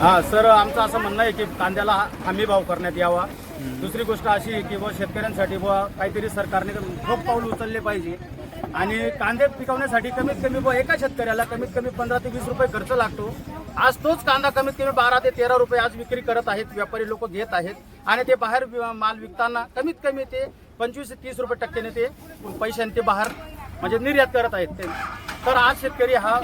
हा सर आमचं असं म्हणणं आहे की कांद्याला हमी भाव करण्यात यावा. दुसरी गोष्ट अशी आहे की व शेतकऱ्यांसाठी व काहीतरी सरकारने ठोक पाऊल उचलले पाहिजे. आणि कांदे पिकवण्यासाठी कमीत कमी व एका शेतकऱ्याला कमीत कमी पंधरा ते वीस रुपये खर्च लागतो. आज तोच कांदा कमीत कमी बारा ते तेरा रुपये आज विक्री करत आहेत व्यापारी लोक घेत आहेत. आणि ते बाहेर माल विकताना कमीत कमी ते पंचवीस ते तीस रुपये टक्क्याने ते पैशाने ते बाहेर म्हणजे निर्यात करत आहेत ते. तर आज शेतकरी हा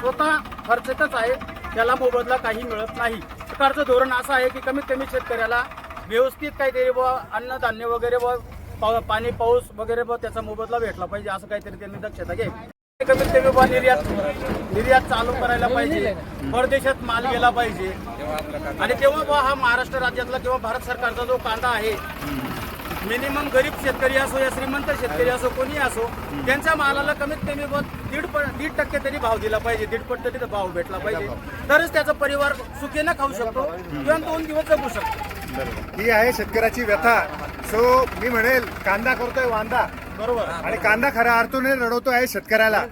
स्वतः खर्चतच आहे. त्याला मोबदला काही मिळत नाही. सरकारचं धोरण असं आहे की कमीत कमी शेतकऱ्याला व्यवस्थित काहीतरी बुवा अन्नधान्य वगैरे व पाव- पाणी पाऊस वगैरे व त्याचा मोबदला भेटला पाहिजे असं काहीतरी त्यांनी दक्षता घे कमीत कमी बुवा निर्यात निर्यात चालू करायला पाहिजे. परदेशात माल गेला पाहिजे. आणि तेव्हा बुवा हा महाराष्ट्र राज्यातला किंवा भारत सरकारचा जो कांदा आहे मिनिमम गरीब शेतकरी असो या श्रीमंत शेतकरी असो कोणी असो त्यांच्या मालाला कमीत कमी दीड दीड टक्के तरी भाव दिला पाहिजे दीड पट तरी भाव भेटला पाहिजे. तरच त्याचा परिवार सुखीनं खाऊ शकतो किंवा दोन दिवस जगू शकतो. ही आहे शेतकऱ्याची व्यथा. सो मी म्हणेल कांदा करतोय वांदा. बरोबर. आणि कांदा खऱ्या अर्थाने रडवतो आहे शेतकऱ्याला.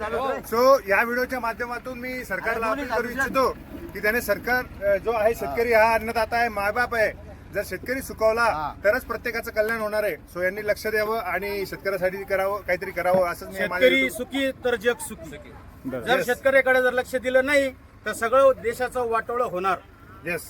सो या व्हिडिओच्या माध्यमातून मी सरकारला अपील करू इच्छितो की त्याने सरकार जो आहे शेतकरी हा अन्नदाता आहे मायबाप आहे. जर शेतकरी सुकवला तरच प्रत्येकाचं कल्याण होणार आहे. सो यांनी लक्ष द्यावं आणि शेतकऱ्यासाठी करावं काहीतरी करावं असं शेतकरी सुखी तर जग सुखी. जर शेतकऱ्याकडे जर लक्ष दिलं नाही तर सगळं देशाचं वाटोळं होणार. येस